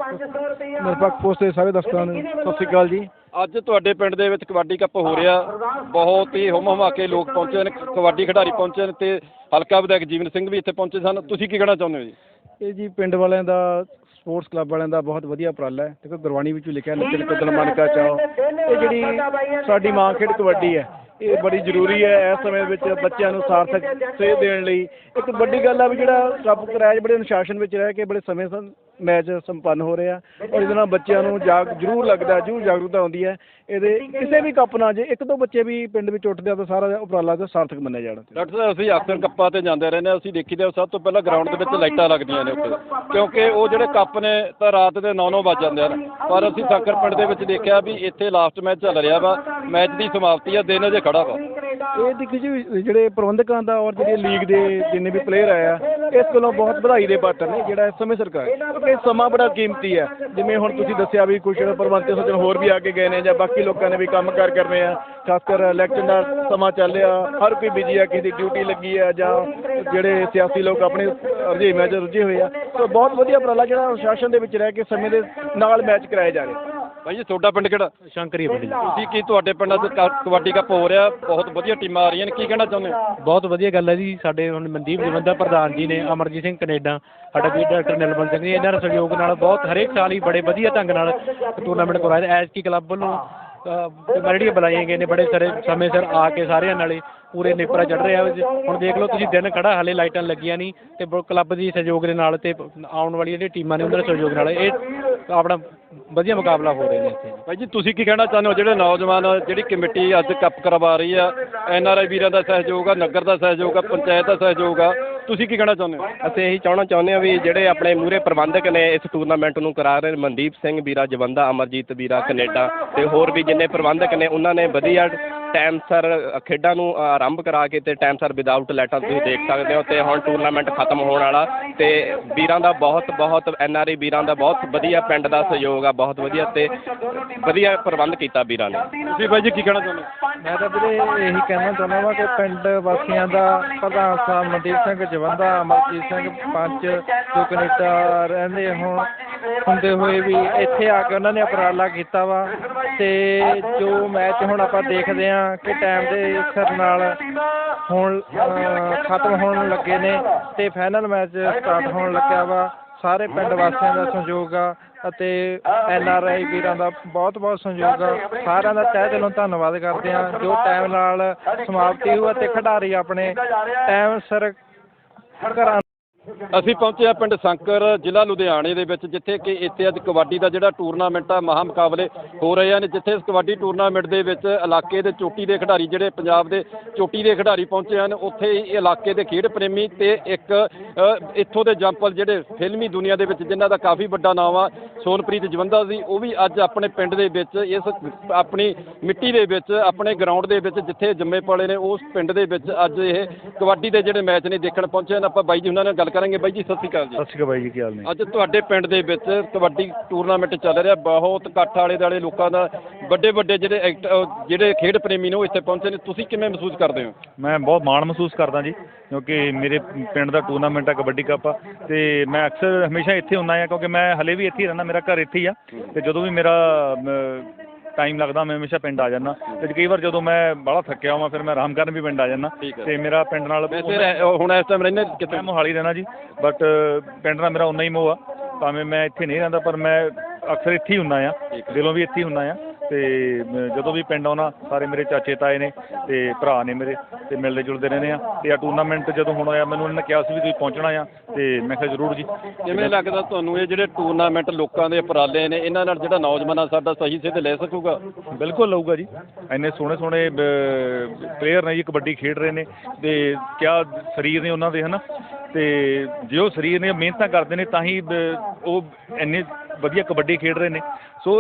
S7: ਨਿਰਪੱਖ ਪੋਸਟ ਦੇ ਸਾਰੇ ਦਰਸ਼ਕਾਂ ਨੂੰ ਸਤਿ ਸ਼੍ਰੀ ਅਕਾਲ ਜੀ।
S1: ਅੱਜ ਤੁਹਾਡੇ ਪਿੰਡ ਦੇ ਵਿੱਚ ਕਬੱਡੀ ਕੱਪ ਹੋ ਰਿਹਾ ਬਹੁਤ ਹੀ ਹੁਮ ਹੁਮਾ ਕੇ ਲੋਕ ਪਹੁੰਚੇ ਨੇ ਕਬੱਡੀ ਖਿਡਾਰੀ ਪਹੁੰਚੇ ਨੇ ਤੇ ਹਲਕਾ ਵਿਧਾਇਕ ਜੀਵਨ ਸਿੰਘ ਵੀ ਇੱਥੇ ਪਹੁੰਚੇ ਸਨ। ਤੁਸੀਂ ਕੀ ਕਹਿਣਾ ਚਾਹੁੰਦੇ ਹੋ ਜੀ?
S7: ਇਹ ਜੀ ਪਿੰਡ ਵਾਲਿਆਂ ਦਾ ਸਪੋਰਟਸ ਕਲੱਬ ਵਾਲਿਆਂ ਦਾ ਬਹੁਤ ਵਧੀਆ ਉਪਰਾਲਾ ਹੈ। ਦੇਖੋ ਗੁਰਬਾਣੀ ਵਿੱਚ ਲਿਖਿਆ ਨੱਚਣ ਕੁੱਦਣ ਮਨ ਕਾ ਚਾਓ ਇਹ ਜਿਹੜੀ ਸਾਡੀ ਮਾਂ ਖੇਡ ਕਬੱਡੀ ਹੈ। ਇਹ ਬੜੀ ਜ਼ਰੂਰੀ ਹੈ ਇਸ ਸਮੇਂ ਵਿੱਚ ਬੱਚਿਆਂ ਨੂੰ ਸਾਰਥਕ ਸੇਧ ਦੇਣ ਲਈ। ਇੱਕ ਵੱਡੀ ਗੱਲ ਆ ਵੀ ਜਿਹੜਾ ਰੱਬ ਕਰਾਇਜ ਬੜੇ ਅਨੁਸ਼ਾਸਨ ਵਿੱਚ ਰਹਿ ਕੇ ਬੜੇ ਸਮੇਂ ਮੈਚ ਸੰਪੰਨ ਹੋ ਰਿਹਾ। ਔਰ ਇਹਦੇ ਨਾਲ ਬੱਚਿਆਂ ਨੂੰ ਜਾਗ ਜ਼ਰੂਰ ਲੱਗਦਾ ਜ਼ਰੂਰ ਜਾਗਰੂਕਤਾ ਆਉਂਦੀ ਹੈ। ਇਹਦੇ ਕਿਸੇ ਵੀ ਕੱਪ ਨਾਲ ਜੇ ਇੱਕ ਦੋ ਬੱਚੇ ਵੀ ਪਿੰਡ ਵਿੱਚ ਉੱਠਦੇ ਆ ਤਾਂ ਸਾਰਾ ਉਪਰਾਲਾ ਤਾਂ ਸਾਰਥਕ ਮੰਨਿਆ ਜਾਣਾ
S1: ਡਾਕਟਰ ਸਾਹਿਬ ਅਸੀਂ ਅਕਸਰ ਕੱਪਾਂ ਤੇ ਜਾਂਦੇ ਰਹਿੰਦੇ ਅਸੀਂ ਦੇਖੀਦਾ ਸਭ ਤੋਂ ਪਹਿਲਾਂ ਗਰਾਊਂਡ ਦੇ ਵਿੱਚ ਲਾਈਟਾਂ ਲੱਗਦੀਆਂ ਨੇ ਉੱਤੇ ਕਿਉਂਕਿ ਉਹ ਜਿਹੜੇ ਕੱਪ ਨੇ ਤਾਂ ਰਾਤ ਦੇ 9-9 ਵੱਜ ਜਾਂਦੇ ਹਨ। ਪਰ ਅਸੀਂ ਸਾਕਰ ਪਿੰਡ ਦੇ ਵਿੱਚ ਦੇਖਿਆ ਵੀ ਇੱਥੇ ਲਾਸਟ ਮੈਚ ਚੱਲ ਰਿਹਾ ਵਾ। ਮੈਚ ਦੀ ਸਮਾਪਤੀ ਆ ਦਿਨ ਅਜੇ ਖੜਾ ਵਾ।
S7: ਇਹ ਦੇਖੋ ਜੀ ਜਿਹੜੇ ਪ੍ਰਬੰਧਕਾਂ ਦਾ ਔਰ ਜਿਹੜੀ ਲੀਗ ਦੇ ਜਿੰਨੇ ਵੀ ਪਲੇਅਰ ਆਏ ਆ ਇਸ ਕੋਲੋਂ ਬਹੁਤ ਵਧਾਈ ਦੇ ਪਾਤਰ ਨੇ ਜਿਹੜਾ ਇਸ ਸਮੇਂ ਸਰਕਾਰ। ਕਿਉਂਕਿ ਸਮਾਂ ਬੜਾ ਕੀਮਤੀ ਹੈ। ਜਿਵੇਂ ਹੁਣ ਤੁਸੀਂ ਦੱਸਿਆ ਵੀ ਕੁਝ ਪ੍ਰਬੰਧਕ ਸੱਜਣ ਹੋਰ ਵੀ ਆ ਕੇ ਗਏ ਨੇ ਜਾਂ ਬਾਕੀ ਲੋਕਾਂ ਨੇ ਵੀ ਕੰਮ ਕਾਰ ਕਰਨੇ ਆ, ਖਾਸ ਕਰ ਇਲੈਕਸ਼ਨ ਦਾ ਸਮਾਂ ਚੱਲ ਰਿਹਾ, ਹਰ ਕੋਈ ਬਿਜ਼ੀ ਆ, ਕਿਸੇ ਦੀ ਡਿਊਟੀ ਲੱਗੀ ਆ ਜਾਂ ਜਿਹੜੇ ਸਿਆਸੀ ਲੋਕ ਆਪਣੇ ਰੁਝੇਵੇਂ 'ਚ ਰੁੱਝੇ ਹੋਏ ਆ। ਸੋ ਬਹੁਤ ਵਧੀਆ ਉਪਰਾਲਾ ਜਿਹੜਾ ਅਨੁਸ਼ਾਸਨ ਦੇ ਵਿੱਚ ਰਹਿ ਕੇ ਸਮੇਂ ਦੇ ਨਾਲ ਮੈਚ ਕਰਾਏ ਜਾ ਰਹੇ।
S1: ਭਾਈ ਜੀ ਤੁਹਾਡਾ ਪਿੰਡ ਕਿਹੜਾ?
S6: ਸ਼ੰਕਰੀ ਪਿੰਡ
S1: ਤੁਸੀਂ ਕੀ ਤੁਹਾਡੇ ਪਿੰਡ ਅੱਜ ਕ- ਕਬੱਡੀ ਕੱਪ ਹੋ ਰਿਹਾ ਬਹੁਤ ਵਧੀਆ ਟੀਮਾਂ ਆ ਰਹੀਆਂ ਨੇ ਕੀ ਕਹਿਣਾ ਚਾਹੁੰਦੇ ਹੋ?
S6: ਬਹੁਤ ਵਧੀਆ ਗੱਲ ਹੈ ਜੀ ਸਾਡੇ ਹੁਣ ਮਨਦੀਪ ਜਵੰਦਾ ਪ੍ਰਧਾਨ ਜੀ ਨੇ ਅਮਰਜੀਤ ਸਿੰਘ ਕੈਨੇਡਾ ਸਾਡਾ ਵੀ ਡਾਕਟਰ ਨਿਰਮਲ ਸਿੰਘ ਜੀ ਇਹਨਾਂ ਦੇ ਸਹਿਯੋਗ ਨਾਲ ਬਹੁਤ ਹਰੇਕ ਸਾਲ ਹੀ ਬੜੇ ਵਧੀਆ ਢੰਗ ਨਾਲ ਟੂਰਨਾਮੈਂਟ ਕਰਵਾਏ ਐਸਟੀ ਕਲੱਬ ਵੱਲੋਂ ਜਿਹੜੀਆਂ ਬੁਲਾਈਆਂ ਗਈਆਂ ਨੇ, ਬੜੇ ਸਾਰੇ ਸਮੇਂ ਸਿਰ ਆ ਕੇ ਸਾਰਿਆਂ ਨਾਲੇ ਪੂਰੇ ਨੇਪਰਾ ਚੜ ਰਿਹਾ ਹੁਣ ਦੇਖ ਲਓ, ਤੁਸੀਂ ਦਿਨ ਖੜਾ, ਹਾਲੇ ਲਾਈਟਾਂ ਲੱਗੀਆਂ ਨਹੀਂ, ਤੇ ਬ- ਕਲੱਬ ਦੀ ਸਹਿਯੋਗ ਦੇ ਨਾਲ ਤੇ ਆਉਣ ਵਾਲੀ ਜਿਹੜੀ ਟੀਮਾਂ ਨੇ, ਉਹਨਾਂ ਦੇ ਸਹਿਯੋਗ ਨਾਲ, ਇਹ ਆਪਣਾ ਵਧੀਆ ਮੁਕਾਬਲਾ ਹੋ ਰਿਹਾ ਨੇ ਇੱਥੇ
S1: ਭਾਈ ਜੀ, ਤੁਸੀਂ ਕੀ ਕਹਿਣਾ ਚਾਹੁੰਦੇ ਹੋ? ਜਿਹੜੇ ਨੌਜਵਾਨ, ਜਿਹੜੀ ਕਮੇਟੀ ਅੱਜ ਕੱਪ ਕਰਵਾ ਰਹੀ ਆ, ਐਨ ਆਰ ਆਈ ਵੀਰਾਂ ਦਾ ਸਹਿਯੋਗ ਆ, ਨਗਰ ਦਾ ਸਹਿਯੋਗ ਆ, ਪੰਚਾਇਤ ਦਾ ਸਹਿਯੋਗ ਆ ਤੁਸੀਂ ਕੀ ਕਹਿਣਾ ਚਾਹੁੰਦੇ ਹੋ?
S8: ਅਸੀਂ ਇਹੀ ਚਾਹਣਾ ਚਾਹੁੰਦੇ ਹਾਂ ਵੀ ਜਿਹੜੇ ਆਪਣੇ ਮੂਰੇ ਪ੍ਰਬੰਧਕ ਨੇ ਇਸ ਟੂਰਨਾਮੈਂਟ ਨੂੰ ਕਰਾ ਰਹੇ ਨੇ, ਮਨਦੀਪ ਸਿੰਘ ਵੀਰਾ, ਜਵੰਦਾ ਅਮਰਜੀਤ ਵੀਰਾ, ਕਨੇਡਾ ਅਤੇ ਹੋਰ ਵੀ ਜਿੰਨੇ ਪ੍ਰਬੰਧਕ ਨੇ, ਉਹਨਾਂ ਨੇ ਵਧੀਆ ਟਾਈਮ ਸਰ ਖੇਡਾਂ ਨੂੰ ਆਰੰਭ ਕਰਾ ਕੇ ਤੇ ਟਾਈਮ ਸਰ ਵਿਦਆਊਟ ਲਾਈਟਾਂ ਤੁਸੀਂ ਦੇਖ ਸਕਦੇ ਹੋ ਤੇ ਹੁਣ ਟੂਰਨਾਮੈਂਟ ਖਤਮ ਹੋਣ ਵਾਲਾ ਤੇ ਵੀਰਾਂ ਦਾ ਬਹੁਤ ਬਹੁਤ ਐਨ ਆਰ ਆਈ ਵੀਰਾਂ ਦਾ ਬਹੁਤ ਵਧੀਆ ਪਿੰਡ ਦਾ ਸਹਿਯੋਗ ਆ ਬਹੁਤ ਵਧੀਆ ਤੇ ਵਧੀਆ ਪ੍ਰਬੰਧ ਕੀਤਾ ਵੀਰਾਂ ਨੇ।
S1: ਤੁਸੀਂ ਬਾਈ ਜੀ ਕੀ ਕਹਿਣਾ ਚਾਹੁੰਦੇ ਹੋ?
S7: ਮੈਂ ਤਾਂ ਵੀਰੇ ਇਹੀ ਕਹਿਣਾ ਚਾਹੁੰਦਾ ਵਾਂ ਕਿ ਪਿੰਡ ਵਾਸੀਆਂ ਦਾ ਪ੍ਰਧਾਨ ਸਾਹਿਬ ਮਨਦੀਪ ਸਿੰਘ ਜਵੰਦਾ ਅਮਰਜੀਤ ਸਿੰਘ ਪੰਚ ਜੋ ਕੈਨੇਡਾ ਰਹਿੰਦੇ ਹੋਣ ਹੁੰਦੇ ਹੋਏ ਵੀ ਇੱਥੇ ਆ ਕੇ ਉਹਨਾਂ ਨੇ ਉਪਰਾਲਾ ਕੀਤਾ ਵਾ ਤੇ ਜੋ ਮੈਚ ਹੁਣ ਆਪਾਂ ਦੇਖਦੇ ਆ ਕਿ ਟਾਈਮ ਦੇ ਸਿਰ ਨਾਲ ਹੁਣ ਖਤਮ ਹੋਣ ਲੱਗੇ ਨੇ ਤੇ ਫਾਈਨਲ ਮੈਚ ਸਟਾਰਟ ਹੋਣ ਲੱਗਿਆ ਵਾ। ਸਾਰੇ ਪਿੰਡ ਵਾਸੀਆਂ ਦਾ ਸਹਿਯੋਗ ਆ ਅਤੇ ਐਨ ਆਰ ਆਈ ਵੀਰਾਂ ਦਾ ਬਹੁਤ ਬਹੁਤ ਸਹਿਯੋਗ ਆ। ਸਾਰਿਆਂ ਦਾ ਤਹਿ ਦਿਲੋਂ ਧੰਨਵਾਦ ਕਰਦੇ ਆ ਜੋ ਟਾਈਮ ਨਾਲ ਸਮਾਪਤੀ ਹੋਈ ਅਤੇ ਖਿਡਾਰੀ ਆਪਣੇ ਟਾਈਮ ਸਿਰ ਘਰਾਂ
S1: ਅਸੀਂ ਪਹੁੰਚੇ ਆ ਪਿੰਡ ਸੰਕਰ ਜ਼ਿਲ੍ਹਾ ਲੁਧਿਆਣੇ ਦੇ ਵਿੱਚ, ਜਿੱਥੇ ਕਿ ਇੱਥੇ ਅੱਜ ਕਬੱਡੀ ਦਾ ਜਿਹੜਾ ਟੂਰਨਾਮੈਂਟ ਆ, ਮਹਾ ਮੁਕਾਬਲੇ ਹੋ ਰਹੇ ਹਨ, ਜਿੱਥੇ ਇਸ ਕਬੱਡੀ ਟੂਰਨਾਮੈਂਟ ਦੇ ਵਿੱਚ ਇਲਾਕੇ ਦੇ ਚੋਟੀ ਦੇ ਖਿਡਾਰੀ ਜਿਹੜੇ ਪੰਜਾਬ ਦੇ ਚੋਟੀ ਦੇ ਖਿਡਾਰੀ ਪਹੁੰਚੇ ਹਨ, ਉੱਥੇ ਹੀ ਇਲਾਕੇ ਦੇ ਖੇਡ ਪ੍ਰੇਮੀ ਤੇ ਇੱਕ ਇੱਥੋਂ ਦੇ ਜੰਪਲ ਜਿਹੜੇ ਫਿਲਮੀ ਦੁਨੀਆ ਦੇ ਵਿੱਚ ਜਿਨ੍ਹਾਂ ਦਾ ਕਾਫੀ ਵੱਡਾ ਨਾਮ ਆ, ਸੋਨਪ੍ਰੀਤ ਜਵੰਦਾ ਸੀ ਉਹ ਵੀ ਅੱਜ ਆਪਣੇ ਪਿੰਡ ਦੇ ਵਿੱਚ, ਇਸ ਆਪਣੀ ਮਿੱਟੀ ਦੇ ਵਿੱਚ, ਆਪਣੇ ਗਰਾਊਂਡ ਦੇ ਵਿੱਚ ਜਿੱਥੇ ਜੰਮੇ ਪਲੇ ਨੇ, ਉਸ ਪਿੰਡ ਦੇ ਵਿੱਚ ਅੱਜ ਇਹ ਕਬੱਡੀ ਦੇ ਜਿਹੜੇ ਮੈਚ ਨੇ ਦੇਖਣ ਪਹੁੰਚੇ ਹਨ। ਆਪਾਂ ਬਾਈ ਜੀ ਉਹਨਾਂ ਨਾਲ ਗੱਲ ਕਰਾਂਗੇ ਬਾਈ ਜੀ ਸਤਿ ਸ਼੍ਰੀ ਅਕਾਲ ਜੀ।
S7: ਸਤਿ ਸ਼੍ਰੀ ਅਕਾਲ ਬਾਈ ਜੀ ਕੀ ਹਾਲ ਨੇ?
S1: ਅੱਜ ਤੁਹਾਡੇ ਪਿੰਡ ਦੇ ਵਿੱਚ ਕਬੱਡੀ ਟੂਰਨਾਮੈਂਟ ਚੱਲ ਰਿਹਾ ਬਹੁਤ ਇਕੱਠ ਆਲੇ ਦੁਆਲੇ ਲੋਕਾਂ ਦਾ ਵੱਡੇ ਵੱਡੇ ਜਿਹੜੇ ਐਕਟ ਜਿਹੜੇ ਖੇਡ ਪ੍ਰੇਮੀ ਨੇ ਉਹ ਇੱਥੇ ਪਹੁੰਚੇ ਨੇ ਤੁਸੀਂ ਕਿਵੇਂ ਮਹਿਸੂਸ ਕਰਦੇ ਹੋ?
S9: ਮੈਂ ਬਹੁਤ ਮਾਣ ਮਹਿਸੂਸ ਕਰਦਾ ਜੀ ਕਿਉਂਕਿ ਮੇਰੇ ਪਿੰਡ ਦਾ ਟੂਰਨਾਮੈਂਟ ਆ ਕਬੱਡੀ ਕੱਪ ਆ ਤੇ ਮੈਂ ਅਕਸਰ ਹਮੇਸ਼ਾ ਇੱਥੇ ਹੁੰਦਾ ਆ ਕਿਉਂਕਿ ਮੈਂ ਹਲੇ ਵੀ ਇੱਥੇ ਹੀ ਰਹਿੰਦਾ ਮੇਰਾ ਘਰ ਇੱਥੇ ਹੀ ਆ ਤੇ ਜਦੋਂ ਵੀ ਮੇਰਾ ਟਾਈਮ ਲੱਗਦਾ ਮੈਂ ਹਮੇਸ਼ਾ ਪਿੰਡ ਆ ਜਾਂਦਾ। ਤੇ ਕਈ ਵਾਰ ਜਦੋਂ ਮੈਂ ਬਾਹਲਾ ਥੱਕਿਆ ਹਾਂ ਫਿਰ ਮੈਂ ਆਰਾਮ ਕਰਨ ਵੀ ਪਿੰਡ ਆ ਜਾਂਦਾ। ਤੇ ਮੇਰਾ ਪਿੰਡ ਨਾਲ
S1: ਵੈਸੇ ਹੁਣ ਇਸ ਟਾਈਮ ਰਹਿੰਦੇ ਕਿਤੇ
S9: ਮੋਹਾਲੀ ਰਹਿਣਾ ਜੀ। ਬਟ ਪਿੰਡ ਨਾਲ ਮੇਰਾ ਉਨਾ ਹੀ ਮੋਹ ਆ। ਭਾਵੇਂ ਮੈਂ ਇੱਥੇ ਨਹੀਂ ਰਹਿੰਦਾ ਪਰ ਮੈਂ ਅਕਸਰ ਇੱਥੇ ਹੀ ਹੁੰਦਾ ਆ। ਦਿਲੋਂ ਵੀ ਇੱਥੇ ਹੀ ਹੁੰਦਾ ਆ। ਤੇ ਜਦੋਂ ਵੀ ਪਿੰਡ ਆਉਣਾ ਸਾਰੇ ਮੇਰੇ ਚਾਚੇ ਤਾਏ ਨੇ ਤੇ ਭਰਾ ਨੇ ਮੇਰੇ ਤੇ ਮਿਲਦੇ ਜੁਲਦੇ ਰਹਿੰਦੇ ਆ। ਤੇ ਆ ਟੂਰਨਾਮੈਂਟ ਜਦੋਂ ਹੁਣ ਹੋਇਆ ਮੈਨੂੰ ਉਹਨਾਂ ਨੇ ਕਿਹਾ ਸੀ ਵੀ ਤੁਸੀਂ ਪਹੁੰਚਣਾ ਆ ਤੇ ਮੈਂ ਕਿਹਾ ਜ਼ਰੂਰ ਜੀ।
S1: ਕਿਵੇਂ ਲੱਗਦਾ ਤੁਹਾਨੂੰ ਇਹ ਜਿਹੜੇ ਟੂਰਨਾਮੈਂਟ ਲੋਕਾਂ ਦੇ ਉਪਰਾਲੇ ਨੇ ਇਹਨਾਂ ਨਾਲ ਜਿਹੜਾ ਨੌਜਵਾਨਾਂ ਸਾਡਾ ਸਹੀ ਸਿੱਧ ਲੈ ਸਕੂਗਾ?
S9: ਬਿਲਕੁਲ ਲਊਗਾ ਜੀ। ਇੰਨੇ ਸੋਹਣੇ ਸੋਹਣੇ ਪਲੇਅਰ ਨੇ ਜੀ ਕਬੱਡੀ ਖੇਡ ਰਹੇ ਨੇ ਤੇ ਕਿਆ ਸਰੀਰ ਨੇ ਉਹਨਾਂ ਦੇ ਹਨਾ? ਤੇ ਜੇ ਸਰੀਰ ਨੇ ਮਿਹਨਤਾਂ ਕਰਦੇ ਨੇ ਤਾਂ ਹੀ ਉਹ ਇੰਨੇ ਵਧੀਆ ਕਬੱਡੀ ਖੇਡ ਰਹੇ ਨੇ। ਸੋ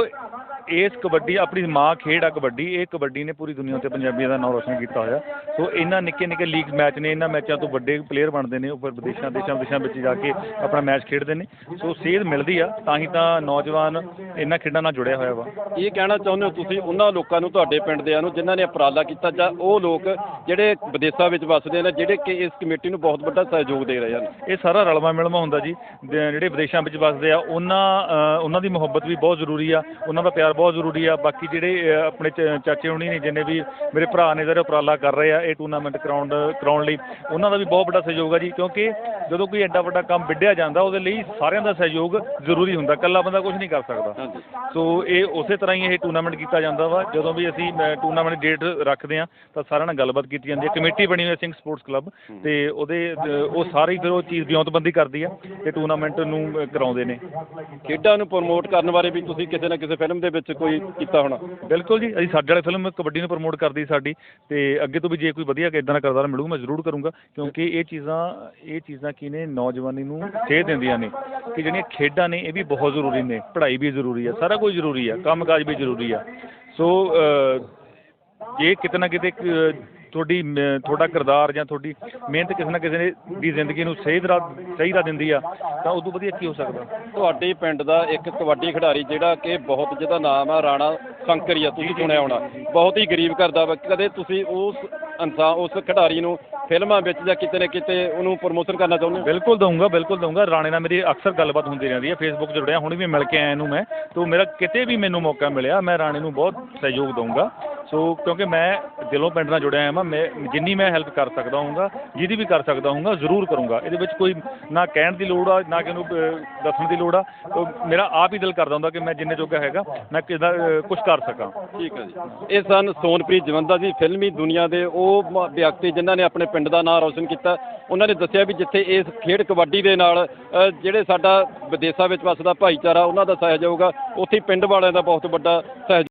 S9: ਇਸ ਕਬੱਡੀ ਆਪਣੀ ਮਾਂ ਖੇਡ ਆ ਕਬੱਡੀ ਇਹ ਕਬੱਡੀ ਨੇ ਪੂਰੀ ਦੁਨੀਆ ਤੇ ਪੰਜਾਬੀਆਂ ਦਾ ਨਾਮ ਰੋਸ਼ਨ ਕੀਤਾ ਹੋਇਆ। ਸੋ ਇਹਨਾਂ ਨਿੱਕੇ ਨਿੱਕੇ ਲੀਗ ਮੈਚ ਨੇ ਇਹਨਾਂ ਮੈਚਾਂ ਤੋਂ ਵੱਡੇ ਪਲੇਅਰ ਬਣਦੇ ਨੇ ਉਹ ਫਿਰ ਵਿਦੇਸ਼ਾਂ ਦੇਸ਼ਾਂ ਵਿਦੇਸ਼ਾਂ ਵਿੱਚ ਜਾ ਕੇ ਆਪਣਾ ਮੈਚ ਖੇਡਦੇ ਨੇ। ਸੋ ਸੇਧ ਮਿਲਦੀ ਆ ਤਾਂ ਹੀ ਤਾਂ ਨੌਜਵਾਨ ਇਹਨਾਂ ਖੇਡਾਂ ਨਾਲ ਜੁੜਿਆ ਹੋਇਆ ਵਾ।
S1: ਇਹ ਕਹਿਣਾ ਚਾਹੁੰਦੇ ਹੋ ਤੁਸੀਂ ਉਹਨਾਂ ਲੋਕਾਂ ਨੂੰ ਤੁਹਾਡੇ ਪਿੰਡ ਦਿਆਂ ਨੂੰ ਜਿਨ੍ਹਾਂ ਨੇ ਉਪਰਾਲਾ ਕੀਤਾ ਜਾਂ ਉਹ ਲੋਕ ਜਿਹੜੇ ਵਿਦੇਸ਼ਾਂ ਵਿੱਚ ਵੱਸਦੇ ਨੇ ਜਿਹੜੇ ਕਿ ਇਸ ਕਮੇਟੀ ਨੂੰ ਬਹੁਤ ਵੱਡਾ ਸਹਿਯੋਗ ਦੇ ਰਹੇ ਹਨ?
S9: ਇਹ ਸਾਰਾ ਰਲਵਾ ਮਿਲਵਾ ਹੁੰਦਾ ਜੀ। ਜਿਹੜੇ ਵਿਦੇਸ਼ਾਂ ਵਿੱਚ ਵੱਸਦੇ ਆ ਉਹਨਾਂ ਉਹਨਾਂ ਦੀ ਮੁਹੱਬਤ ਵੀ ਬਹੁਤ ਜ਼ਰੂਰੀ ਆ। ਉਹਨਾਂ ਦਾ ਪਿਆਰ ਬਹੁਤ ਜ਼ਰੂਰੀ ਆ। ਬਾਕੀ ਜਿਹੜੇ ਆਪਣੇ ਚਾਚੇ ਹੁਣੀ ਨੇ ਜਿੰਨੇ ਵੀ ਮੇਰੇ ਭਰਾ ਨੇ ਜਿਹੜੇ ਉਪਰਾਲਾ ਕਰ ਰਹੇ ਆ ਇਹ ਟੂਰਨਾਮੈਂਟ ਕਰਾਉਣ ਦਾ- ਕਰਾਉਣ ਲਈ ਉਹਨਾਂ ਦਾ ਵੀ ਬਹੁਤ ਵੱਡਾ ਸਹਿਯੋਗ ਆ ਜੀ। ਕਿਉਂਕਿ ਜਦੋਂ ਕੋਈ ਐਡਾ ਵੱਡਾ ਕੰਮ ਵਿੱਢਿਆ ਜਾਂਦਾ ਉਹਦੇ ਲਈ ਸਾਰਿਆਂ ਦਾ ਸਹਿਯੋਗ ਜ਼ਰੂਰੀ ਹੁੰਦਾ। ਇਕੱਲਾ ਬੰਦਾ ਕੁਝ ਨਹੀਂ ਕਰ ਸਕਦਾ। ਸੋ ਇਹ ਉਸੇ ਤਰ੍ਹਾਂ ਹੀ ਇਹ ਟੂਰਨਾਮੈਂਟ ਕੀਤਾ ਜਾਂਦਾ ਵਾ। ਜਦੋਂ ਵੀ ਅਸੀਂ ਟੂਰਨਾਮੈਂਟ ਡੇਟ ਰੱਖਦੇ ਆ ਤਾਂ ਸਾਰਿਆਂ ਨਾਲ ਗੱਲਬਾਤ ਕੀਤੀ ਜਾਂਦੀ ਹੈ ਕਮੇਟੀ ਬਣੀ ਹੋਈ ਹੈ ਸਿੰਘ ਸਪੋਰਟਸ ਕਲੱਬ ਤੇ ਉਹਦੇ ਉਹ ਸਾਰੇ ਫਿਰ ਉਹ ਚੀਜ਼ ਵਿਉਂਤਬੰਦੀ ਕਰਦੀ ਆ ਤੇ ਟੂਰਨਾਮੈਂਟ ਨੂੰ ਕਰਾਉਂਦੇ ਨੇ।
S1: ਖੇਡਾਂ ਨੂੰ ਪ੍ਰਮੋਟ ਕਰਨ ਬਾਰੇ ਵੀ ਤੁਸੀਂ ਕਿਸੇ ਨਾ ਕਿਸੇ ਫਿਲਮ ਦੇ ਵਿੱਚ ਕੋਈ ਕੀਤਾ ਹੋਣਾ।
S9: ਬਿਲਕੁਲ ਜੀ ਅਸੀਂ ਸਾਡੇ ਵਾਲੇ ਫਿਲਮ ਕਬੱਡੀ ਨੂੰ ਪ੍ਰਮੋਟ ਕਰਦੀ ਸਾਡੀ ਤੇ ਅੱਗੇ ਤੋਂ ਵੀ ਜੇ ਕੋਈ ਵਧੀਆ ਇਦਾਂ ਦਾ ਕਰਦਾਰ ਮਿਲੂਗਾ ਮੈਂ ਜ਼ਰੂਰ ਕਰੂੰਗਾ ਕਿਉਂਕਿ ਇਹ ਚੀਜ਼ਾਂ ਇਹ ਚੀਜ਼ਾਂ ਕੀ ਨੇ ਨੌਜਵਾਨੀ ਨੂੰ ਸੇਧ ਦਿੰਦੀਆਂ ਨੇ ਕਿ ਜਿਹੜੀਆਂ ਖੇਡਾਂ ਨੇ ਇਹ ਵੀ ਬਹੁਤ ਜ਼ਰੂਰੀ ਨੇ ਪੜ੍ਹਾਈ ਵੀ ਜ਼ਰੂਰੀ ਆ ਸਾਰਾ ਕੁਝ ਜ਼ਰੂਰੀ ਆ ਕੰਮਕਾਜ ਵੀ ਜ਼ਰੂਰੀ ਆ। ਸੋ ਅ, ਜੇ ਕਿਤੇ ਨਾ ਕਿਤੇ ਤੁਹਾਡੀ ਤੁਹਾਡਾ ਕਿਰਦਾਰ ਜਾਂ ਤੁਹਾਡੀ ਮਿਹਨਤ ਕਿਸੇ ਨਾ ਕਿਸੇ ਦੀ ਜ਼ਿੰਦਗੀ ਨੂੰ ਸਹੀ ਰਾਹ ਸਹੀ ਰਾਹ ਦਿੰਦੀ ਆ ਤਾਂ ਉਦੋਂ ਵਧੀਆ ਕੀ ਹੋ ਸਕਦਾ?
S1: ਤੁਹਾਡੇ ਪਿੰਡ ਦਾ ਇੱਕ ਕਬੱਡੀ ਖਿਡਾਰੀ ਜਿਹੜਾ ਕਿ ਬਹੁਤ ਜਿਹਦਾ ਨਾਮ ਆ ਰਾਣਾ ਸ਼ੰਕਰੀਆ ਤੁਸੀਂ ਸੁਣਿਆ ਹੋਣਾ। ਬਹੁਤ ਹੀ ਗਰੀਬ ਘਰ ਦਾ ਵਾ। ਕਦੇ ਤੁਸੀਂ ਉਸ ਇਨਸਾਨ ਉਸ ਖਿਡਾਰੀ ਨੂੰ ਫਿਲਮਾਂ ਵਿੱਚ ਜਾਂ ਕਿਤੇ ਨਾ ਕਿਤੇ ਉਹਨੂੰ ਪ੍ਰਮੋਸ਼ਨ ਕਰਨਾ ਚਾਹੁੰਦੇ
S9: ਬਿਲਕੁਲ ਦਊਂਗਾ ਬਿਲਕੁਲ ਦਊਂਗਾ। ਰਾਣੇ ਨਾਲ ਮੇਰੀ ਅਕਸਰ ਗੱਲਬਾਤ ਹੁੰਦੀ ਰਹਿੰਦੀ ਹੈ ਫੇਸਬੁੱਕ ਜੁੜਿਆ ਹੁਣ ਵੀ ਮਿਲ ਕੇ ਆਇਆ ਇਹਨੂੰ ਮੈਂ। ਤੋਂ ਮੇਰਾ ਕਿਤੇ ਵੀ ਮੈਨੂੰ ਮੌਕਾ ਮਿਲਿਆ ਮੈਂ ਰਾਣੇ ਨੂੰ ਬਹੁਤ ਸਹਿਯੋਗ ਦਊਂਗਾ। ਸੋ ਕਿਉਂਕਿ ਮੈਂ ਦਿਲੋਂ ਪਿੰਡ ਨਾਲ ਜੁੜਿਆ ਹਾਂ ਮੈਂ ਜਿੰਨੀ ਮੈਂ ਹੈਲਪ ਕਰ ਸਕਦਾ ਹੂੰਗਾ ਜਿਹਦੀ ਵੀ ਕਰ ਸਕਦਾ ਹੂੰਗਾ ਜ਼ਰੂਰ ਕਰੂੰਗਾ। ਇਹਦੇ ਵਿੱਚ ਕੋਈ ਨਾ ਕਹਿਣ ਦੀ ਲੋੜ ਆ ਨਾ ਕਿਹਨੂੰ ਅਹ, ਦੱਸਣ ਦੀ ਲੋੜ ਆ। ਮੇਰਾ ਆਪ ਹੀ ਦਿਲ ਕਰਦਾ ਹੁੰਦਾ ਕਿ ਮੈਂ ਜਿੰਨੇ ਜੋਗਾ ਹੈਗਾ ਮੈਂ ਕਿਦਾ ਕੁਝ ਕਰ ਸਕਾਂ।
S1: ਠੀਕ ਹੈ ਜੀ। ਇਹ ਸਨ ਸੋਨਪ੍ਰੀਤ ਜਵੰਦਾ ਜੀ ਫਿਲਮੀ ਦੁਨੀਆ ਦੇ ਉਹ ਵਿਅਕਤੀ ਜਿਨ੍ਹਾਂ ਨੇ ਆਪਣੇ ਪਿੰਡ ਦਾ ਨਾਮ ਰੌਸ਼ਨ ਕੀਤਾ। ਉਹਨਾਂ ਨੇ ਦੱਸਿਆ ਵੀ ਜਿੱਥੇ ਇਸ ਖੇਡ ਕਬੱਡੀ ਦੇ ਨਾਲ ਜਿਹੜੇ ਸਾਡਾ ਵਿਦੇਸ਼ਾਂ ਵਿੱਚ ਵੱਸਦਾ ਭਾਈਚਾਰਾ ਉਹਨਾਂ ਦਾ ਸਹਿਯੋਗ ਆ ਉੱਥੇ ਹੀ ਪਿੰਡ ਵਾਲਿਆਂ ਦਾ ਬਹੁਤ ਵੱਡਾ ਸਹਿਯੋਗ